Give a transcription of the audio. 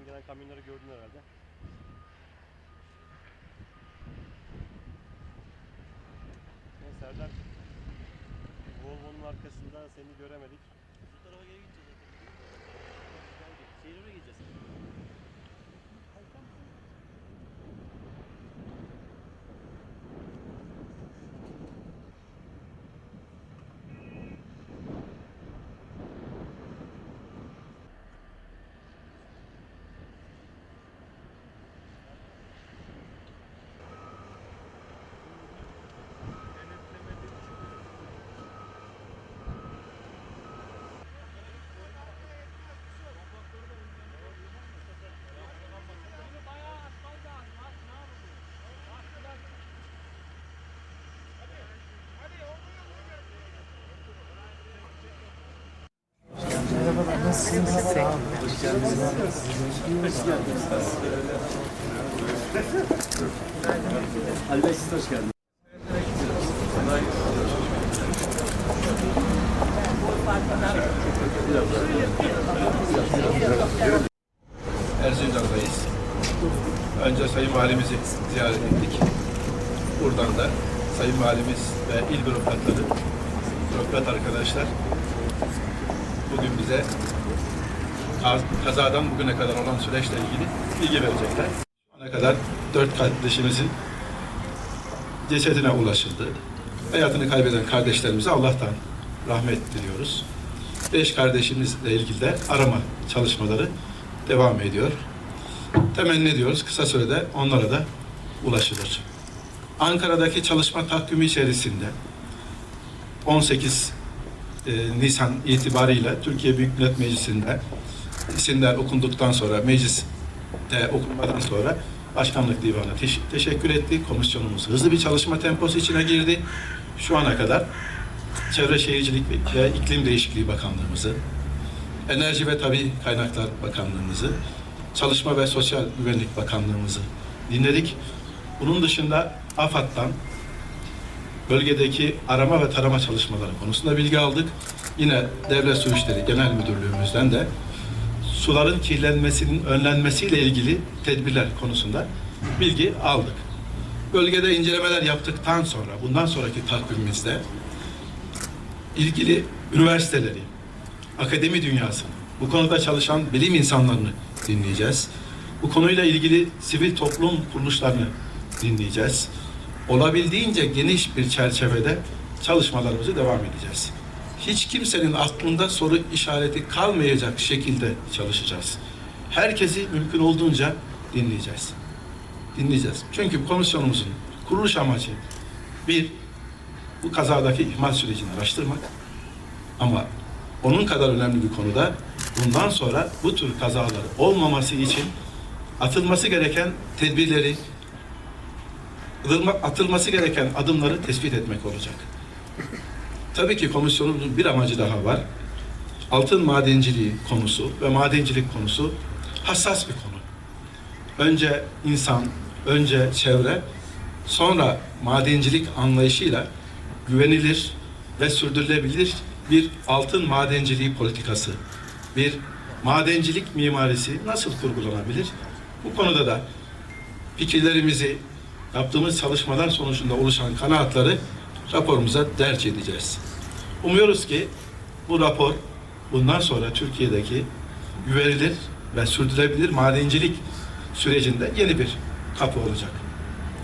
Sen gelen kamyonları gördün herhalde. Neyse Serdar. Volvo'nun arkasında seni göremedik. Nasılsınız? Sağ olun. Hoş. Erzincan'dayız. Önce Sayın Valimizi ziyaret ettik. Buradan da Sayın Valimiz ve il bürokratları, bürokrat arkadaşlar bugün bize kaz- kazadan bugüne kadar olan süreçle ilgili bilgi verecekler. Şu ana kadar dört kardeşimizin cesedine ulaşıldı. Hayatını kaybeden kardeşlerimize Allah'tan rahmet diliyoruz. Beş kardeşimizle ilgili de arama çalışmaları devam ediyor. Temenni ediyoruz kısa sürede onlara da ulaşılır. Ankara'daki çalışma takvimi içerisinde 18 e, Nisan itibariyle Türkiye Büyük Millet Meclisi'nde isimler okunduktan sonra mecliste okunmadan sonra Başkanlık Divanı teş- teşekkür etti. Komisyonumuz hızlı bir çalışma temposu içine girdi. Şu ana kadar Çevre Şehircilik ve İklim Değişikliği Bakanlığımızı, Enerji ve Tabi Kaynaklar Bakanlığımızı, Çalışma ve Sosyal Güvenlik Bakanlığımızı dinledik. Bunun dışında AFAD'dan bölgedeki arama ve tarama çalışmaları konusunda bilgi aldık. Yine Devlet Su İşleri Genel Müdürlüğümüzden de suların kirlenmesinin önlenmesiyle ilgili tedbirler konusunda bilgi aldık. Bölgede incelemeler yaptıktan sonra, bundan sonraki takvimimizde ilgili üniversiteleri, akademi dünyasını, bu konuda çalışan bilim insanlarını dinleyeceğiz. Bu konuyla ilgili sivil toplum kuruluşlarını dinleyeceğiz. Olabildiğince geniş bir çerçevede çalışmalarımızı devam edeceğiz. Hiç kimsenin aklında soru işareti kalmayacak şekilde çalışacağız. Herkesi mümkün olduğunca dinleyeceğiz. Dinleyeceğiz. Çünkü komisyonumuzun kuruluş amacı bir, bu kazadaki ihmal sürecini araştırmak. Ama onun kadar önemli bir konuda bundan sonra bu tür kazalar olmaması için atılması gereken tedbirleri, atılması gereken adımları tespit etmek olacak. Tabii ki komisyonun bir amacı daha var. Altın madenciliği konusu ve madencilik konusu hassas bir konu. Önce insan, önce çevre, sonra madencilik anlayışıyla güvenilir ve sürdürülebilir bir altın madenciliği politikası, bir madencilik mimarisi nasıl kurgulanabilir? Bu konuda da fikirlerimizi yaptığımız çalışmalar sonucunda oluşan kanaatları raporumuza derc edeceğiz. Umuyoruz ki bu rapor bundan sonra Türkiye'deki güvenilir ve sürdürülebilir madencilik sürecinde yeni bir kapı olacak.